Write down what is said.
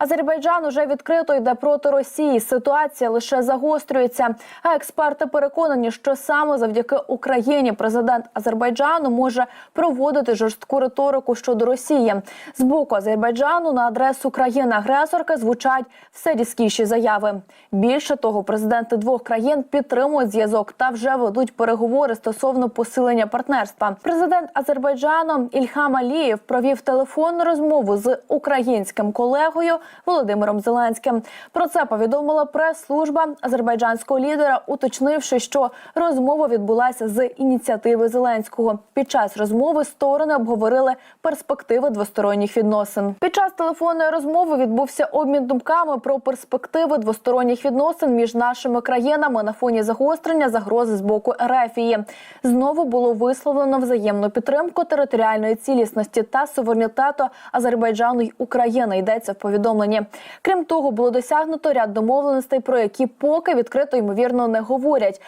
Азербайджан уже відкрито йде проти Росії. Ситуація лише загострюється. А експерти переконані, що саме завдяки Україні президент Азербайджану може проводити жорстку риторику щодо Росії. З боку Азербайджану на адресу країни-агресорки звучать все різкіші заяви. Більше того, президенти двох країн підтримують зв'язок та вже ведуть переговори стосовно посилення партнерства. Президент Азербайджану Ільхам Алієв провів телефонну розмову з українським колегою Володимиром Зеленським. Про це повідомила прес-служба азербайджанського лідера, уточнивши, що розмова відбулася з ініціативи Зеленського. Під час розмови сторони обговорили перспективи двосторонніх відносин. Під час телефонної розмови відбувся обмін думками про перспективи двосторонніх відносин між нашими країнами на фоні загострення загрози з боку Ерефії. Знову було висловлено взаємну підтримку територіальної цілісності та суверенітету Азербайджану й України. Йдеться в повідомленні. Крім того, було досягнуто ряд домовленостей, про які поки відкрито ймовірно не говорять.